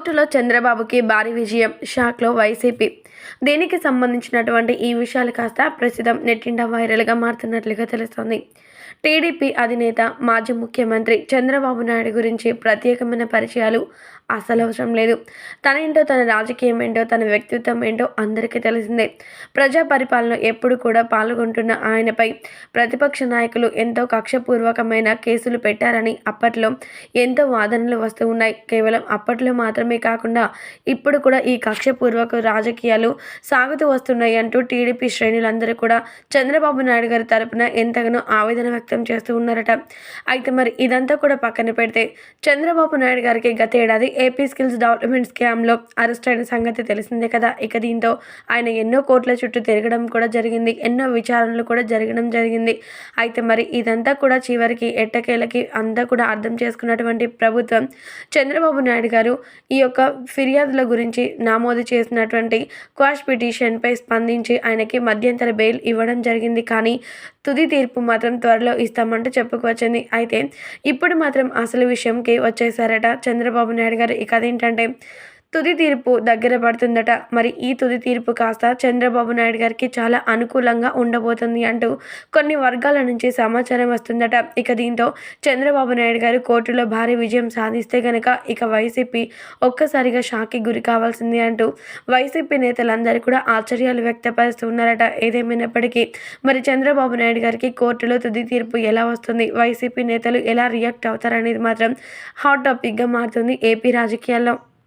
కోర్టులో చంద్రబాబుకి భారీ విజయం షాక్లో వైసీపీ. దీనికి సంబంధించినటువంటి ఈ విషయాలు కాస్త ప్రస్తుతం నెట్టిండా వైరల్గా మారుతున్నట్లుగా తెలుస్తోంది. టీడీపీ అధినేత మాజీ ముఖ్యమంత్రి చంద్రబాబు నాయుడు గురించి ప్రత్యేకమైన పరిచయాలు అసలు అవసరం లేదు. తన ఏంటో తన రాజకీయం ఏంటో తన వ్యక్తిత్వం ఏంటో అందరికీ తెలిసిందే. ప్రజా పరిపాలన ఎప్పుడు కూడా పాల్గొంటున్న ఆయనపై ప్రతిపక్ష నాయకులు ఎంతో కక్షపూర్వకమైన కేసులు పెట్టారని అప్పట్లో ఎంతో వాదనలు వస్తూ ఉన్నాయి. కేవలం అప్పట్లో మాత్రమే కాకుండా ఇప్పుడు కూడా ఈ కక్షపూర్వక రాజకీయాలు సాగుతూ వస్తున్నాయి అంటూ టీడీపీ శ్రేణులందరూ కూడా చంద్రబాబు నాయుడు గారి తరపున ఎంతగానో ఆవేదన వ్యక్తం చేస్తూ ఉన్నారట. అయితే మరి ఇదంతా కూడా పక్కన పెడితే చంద్రబాబు నాయుడు గారికి గత ఏడాది ఏపీ స్కిల్స్ డెవలప్మెంట్ స్కామ్లో అరెస్ట్ అయిన సంగతి తెలిసిందే కదా. ఇక దీంతో ఆయన ఎన్నో కోట్ల చుట్టూ తిరగడం కూడా జరిగింది. ఎన్నో విచారణలు కూడా జరగడం జరిగింది. అయితే మరి ఇదంతా కూడా చివరికి ఎట్టకేలకి అంతా కూడా అర్థం చేసుకున్నటువంటి ప్రభుత్వం చంద్రబాబు నాయుడు గారు ఈ యొక్క ఫిర్యాదుల గురించి నమోదు చేసినటువంటి క్వాష్ పిటిషన్పై స్పందించి ఆయనకి మధ్యంతర బెయిల్ ఇవ్వడం జరిగింది. కానీ తుది తీర్పు మాత్రం త్వరలో ఇస్తామంటూ చెప్పుకొచ్చింది అయితే ఇప్పుడు మాత్రం అసలు విషయంకి వచ్చేసారట చంద్రబాబు నాయుడు గారు. ఇక అదేంటంటే తుది తీర్పు దగ్గర పడుతుందట. మరి ఈ తుది తీర్పు కాస్త చంద్రబాబు నాయుడు గారికి చాలా అనుకూలంగా ఉండబోతుంది అంటూ కొన్ని వర్గాల నుంచి సమాచారం వస్తుందట. ఇక దీంతో చంద్రబాబు నాయుడు గారు కోర్టులో భారీ విజయం సాధిస్తే గనక ఇక వైసీపీ ఒక్కసారిగా షాక్కి గురి కావాల్సింది అంటూ వైసీపీ నేతలందరూ కూడా ఆశ్చర్యాలు వ్యక్తపరుస్తున్నారట. ఏదేమైనప్పటికీ మరి చంద్రబాబు నాయుడు గారికి కోర్టులో తుది తీర్పు ఎలా వస్తుంది? వైసీపీ నేతలు ఎలా రియాక్ట్ అవుతారనేది మాత్రం హాట్ టాపిక్గా మారుతుంది ఏపీ రాజకీయాల్లో.